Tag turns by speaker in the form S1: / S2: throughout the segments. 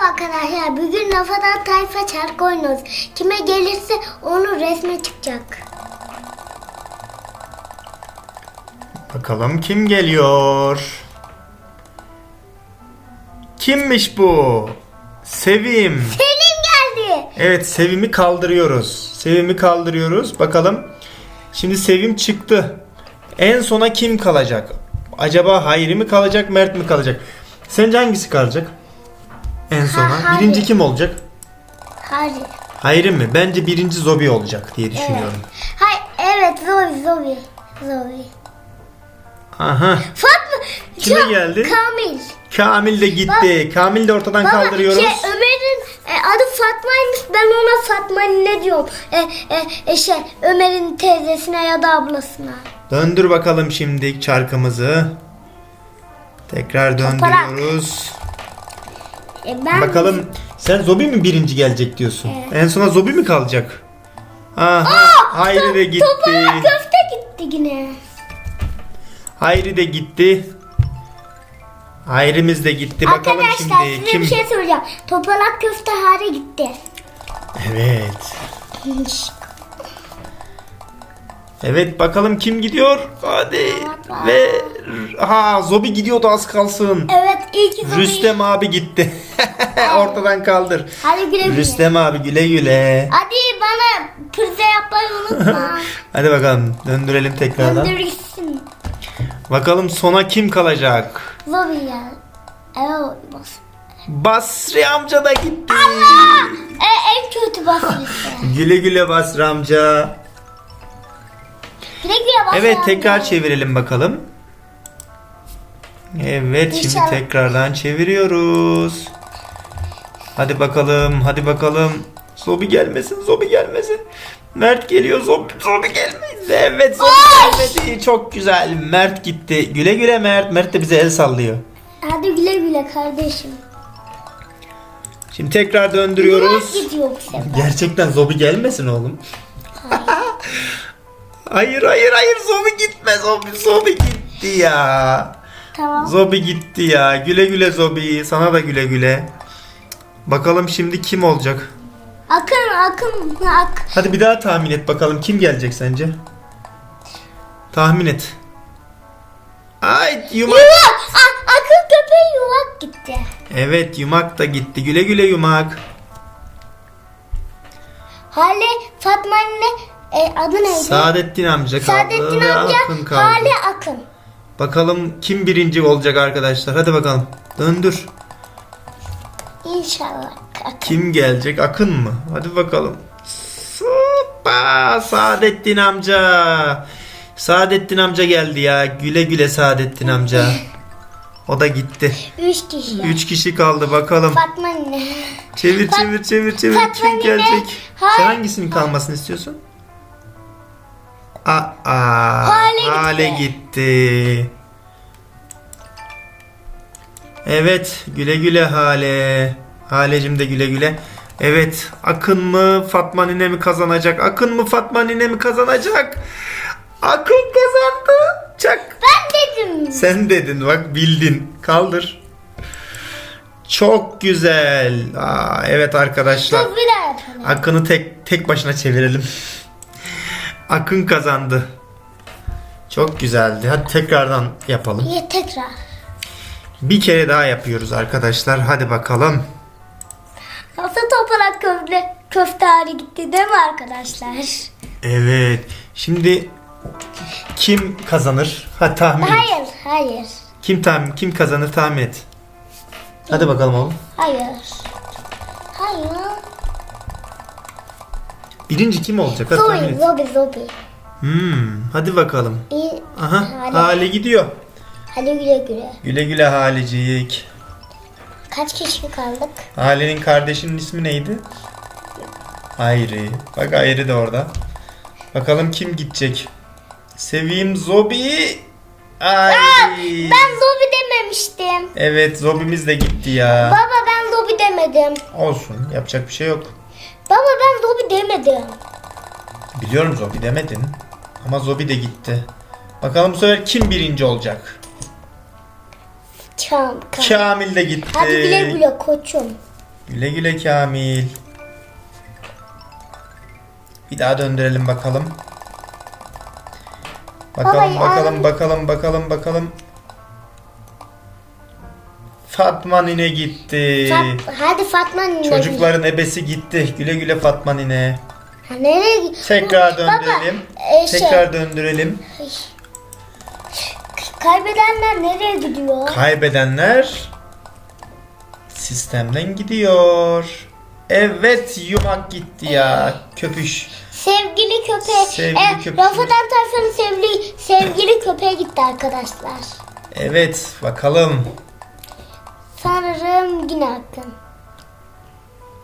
S1: Merhaba arkadaşlar. Bugün Rafadan Tayfa çark oynuyoruz. Kime gelirse onun resme çıkacak.
S2: Bakalım kim geliyor? Kimmiş bu? Sevim.
S1: Selim geldi.
S2: Evet Sevim'i kaldırıyoruz. Sevim'i kaldırıyoruz. Bakalım. Şimdi Sevim çıktı. En sona kim kalacak? Acaba Hayri mi kalacak, Mert mi kalacak? Sence hangisi kalacak? En sona.
S1: Hayri.
S2: Birinci kim olacak?
S1: Hadi.
S2: Hayri mi? Bence birinci Zobi olacak diye düşünüyorum.
S1: Hay evet Zoe Zoe. Zoe.
S2: Aha.
S1: Fatma.
S2: Kime
S1: Çok-
S2: geldi?
S1: Kamil.
S2: Kamil de gitti. Kamil de ortadan
S1: Baba,
S2: kaldırıyoruz.
S1: Şey, Ömer'in e, adı Fatma'ymış. Ben ona Fatma ne diyorum? E, e, e, şey Ömer'in teyzesine ya da ablasına.
S2: Döndür bakalım şimdi çarkımızı. Tekrar döndürüyoruz.
S1: E, ben
S2: Bakalım sen Zobi mi birinci gelecek diyorsun?
S1: Evet.
S2: En sona Zobi mi kalacak? Aha, Hayri de gitti.
S1: Topala köfte gitti yine.
S2: Hayri de gitti. Hayrimiz de gitti. Bakalım
S1: Arkadaşlar
S2: şimdi
S1: size
S2: kim?
S1: bir şey soracağım. Topalak köfte hale gitti.
S2: Evet. Evet bakalım kim gidiyor? Hadi. Ve ha Zobi gidiyordu az kalsın.
S1: Evet ilk zombie.
S2: Rüstem abi gitti. Ortadan kaldır.
S1: Hadi güle güle.
S2: Rüstem abi güle güle.
S1: Hadi bana pırza yapmayı unutma.
S2: Hadi bakalım döndürelim tekrardan.
S1: Döndür gitsin.
S2: Bakalım sona kim kalacak?
S1: Gel. Evet bas.
S2: Basri amca da gitti.
S1: E, en kötü bas liste.
S2: Güle güle Basri amca.
S1: Güle güle bas.
S2: Evet
S1: abi.
S2: tekrar çevirelim bakalım. Evet şimdi
S1: İnşallah.
S2: tekrardan çeviriyoruz. Hadi bakalım hadi bakalım. Zobi gelmesin Zobi gelmesin. Mert geliyor Zobi, Zobi gelmesin. Evet Zobi gelmedi. Çok güzel. Mert gitti. Güle güle Mert. Mert de bize el sallıyor.
S1: Hadi güle güle kardeşim.
S2: Şimdi tekrar döndürüyoruz.
S1: gidiyor bu sefer.
S2: Gerçekten Zobi gelmesin oğlum. hayır hayır hayır Zobi gitme Zobi Zobi gitti ya.
S1: Tamam.
S2: Zobi gitti ya. Güle güle Zobi. Sana da güle güle. Bakalım şimdi kim olacak?
S1: Akın akın ak.
S2: Hadi bir daha tahmin et bakalım kim gelecek sence? Tahmin et. Ay yumak.
S1: Yumak. A- akın köpeği yumak gitti.
S2: Evet yumak da gitti. Güle güle yumak.
S1: Hale Fatma anne e, adı neydi?
S2: Saadettin amca kaldı
S1: Saadettin
S2: ve
S1: amca
S2: Akın kaldı.
S1: Hale.
S2: Bakalım kim birinci olacak arkadaşlar. Hadi bakalım. Döndür.
S1: İnşallah Akın.
S2: Kim gelecek? Akın mı? Hadi bakalım. Hoppa! Saadettin amca. Saadettin amca geldi ya. Güle güle Saadettin amca. O da gitti.
S1: Üç kişi.
S2: Üç kişi kaldı bakalım.
S1: Fatma anne.
S2: Çevir
S1: Fat-
S2: çevir çevir çevir.
S1: Fatma
S2: Kim gelecek?
S1: Hay-
S2: Sen hangisinin kalmasını istiyorsun? Aa,
S1: Hale gitti.
S2: hale gitti. Evet güle güle Hale. Halecim de güle güle. Evet Akın mı Fatma Nine mi kazanacak? Akın mı Fatma Nine mi kazanacak? Akın kazandı. Çak.
S1: Ben dedim.
S2: Sen dedin bak bildin. Kaldır. Çok güzel. Aa, evet arkadaşlar. Akın'ı tek tek başına çevirelim. Akın kazandı. Çok güzeldi. Hadi tekrardan yapalım.
S1: Ya tekrar.
S2: Bir kere daha yapıyoruz arkadaşlar. Hadi bakalım.
S1: Nasıl toprak köfte, köfte hali gitti değil mi arkadaşlar?
S2: Evet. Şimdi kim kazanır? Hadi tahmin et.
S1: Hayır, hayır,
S2: Kim tahmin kim kazanır tahmin et. Hadi bakalım oğlum.
S1: hayır. Hayır.
S2: Birinci kim olacak? Hadi tahmin
S1: Zobi,
S2: et.
S1: zobi, zobi.
S2: Hmm, hadi bakalım.
S1: İyi.
S2: Aha,
S1: Hale.
S2: Hale gidiyor.
S1: Hadi güle güle.
S2: Güle güle Halecik.
S1: Kaç kişi kaldık?
S2: Hale'nin kardeşinin ismi neydi? Hayri. Bak Hayri de orada. Bakalım kim gidecek? Seveyim Zobi. Ay.
S1: Ben zobi dememiştim.
S2: Evet Zobi'miz de gitti ya.
S1: Baba ben zobi demedim.
S2: Olsun yapacak bir şey yok.
S1: Baba ben zobi demedim.
S2: Biliyorum Zobi demedin. Ama Zobi de gitti. Bakalım bu sefer kim birinci olacak?
S1: Çam.
S2: Kamil de gitti.
S1: Hadi güle güle koçum.
S2: Güle güle Kamil. Bir daha döndürelim bakalım. Bakalım
S1: Baba,
S2: bakalım
S1: yani-
S2: bakalım bakalım bakalım. Fatma nine gitti.
S1: Fat- hadi Fatma nine.
S2: Çocukların ebesi gitti. Güle güle Fatma nine.
S1: Ha, nereye gidiyor?
S2: Tekrar
S1: Baba,
S2: döndürelim.
S1: e, şey,
S2: Tekrar döndürelim.
S1: Kaybedenler nereye gidiyor?
S2: Kaybedenler sistemden gidiyor. Evet yumak gitti ya. Köpüş.
S1: Sevgili köpeğe.
S2: Sevgili
S1: e,
S2: köpeği.
S1: Rafadan Tayfan'ın sevgili, sevgili köpeğe gitti arkadaşlar.
S2: Evet bakalım.
S1: Sanırım yine Akın.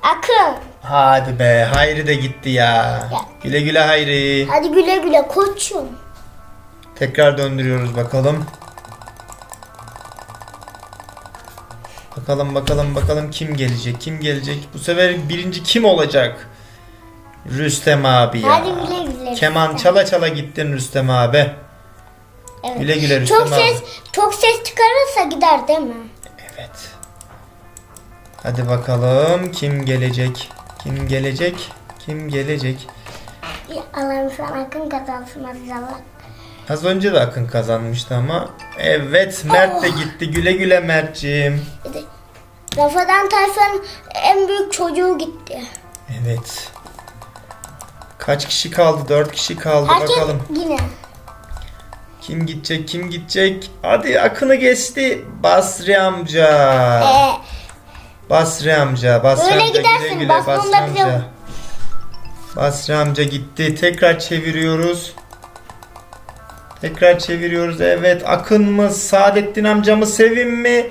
S1: Akın.
S2: Hadi be Hayri de gitti ya. Güle güle Hayri.
S1: Hadi güle güle koçum.
S2: Tekrar döndürüyoruz bakalım. Bakalım bakalım bakalım kim gelecek kim gelecek. Bu sefer birinci kim olacak? Rüstem abi ya.
S1: Hadi güle güle
S2: Keman
S1: Rüstem.
S2: çala çala gittin Rüstem abi.
S1: Evet.
S2: Güle güle Rüstem
S1: çok
S2: abi.
S1: ses çok ses çıkarırsa gider değil mi?
S2: Evet. Hadi bakalım kim gelecek? Kim gelecek? Kim gelecek?
S1: Allah'ım sen Akın kazansın hadi Allah.
S2: Az önce de Akın kazanmıştı ama. Evet Mert de
S1: Oh.
S2: gitti. Güle güle Mert'ciğim.
S1: Rafadan Tayfan'ın en büyük çocuğu gitti.
S2: Evet. Kaç kişi kaldı? 4 kişi kaldı
S1: Herkes
S2: bakalım.
S1: yine.
S2: Kim gidecek? Kim gidecek? Hadi Akın'ı geçti. Basri amca.
S1: Ee,
S2: Basri amca. Basri
S1: Öyle
S2: amca
S1: gidersin,
S2: güle
S1: Basri onda bile-
S2: amca. Basri amca gitti. Tekrar çeviriyoruz. Tekrar çeviriyoruz. Evet. Akın mı? Saadettin amca mı? Sevim mi?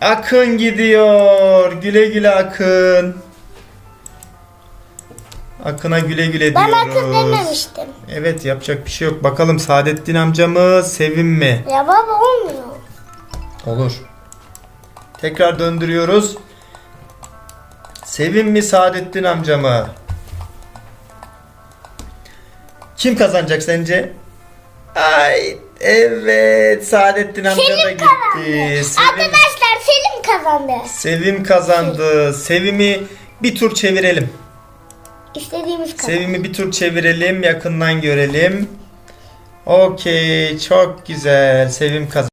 S2: Akın gidiyor. Güle güle Akın. Akın'a güle güle
S1: ben
S2: diyoruz.
S1: Akın dememiştim.
S2: Evet yapacak bir şey yok. Bakalım Saadettin amca mı? Sevim mi?
S1: Ya baba olmuyor.
S2: Olur. Tekrar döndürüyoruz. Sevim mi Saadettin amca mı? Kim kazanacak sence? Ay evet Saadettin amca da gitti.
S1: kazandı.
S2: Sevim,
S1: Arkadaşlar Selim kazandı.
S2: Sevim kazandı. Sevim'i bir tur çevirelim.
S1: İstediğimiz kadar.
S2: Sevim'i bir tur çevirelim yakından görelim. Okey çok güzel. Sevim kazandı.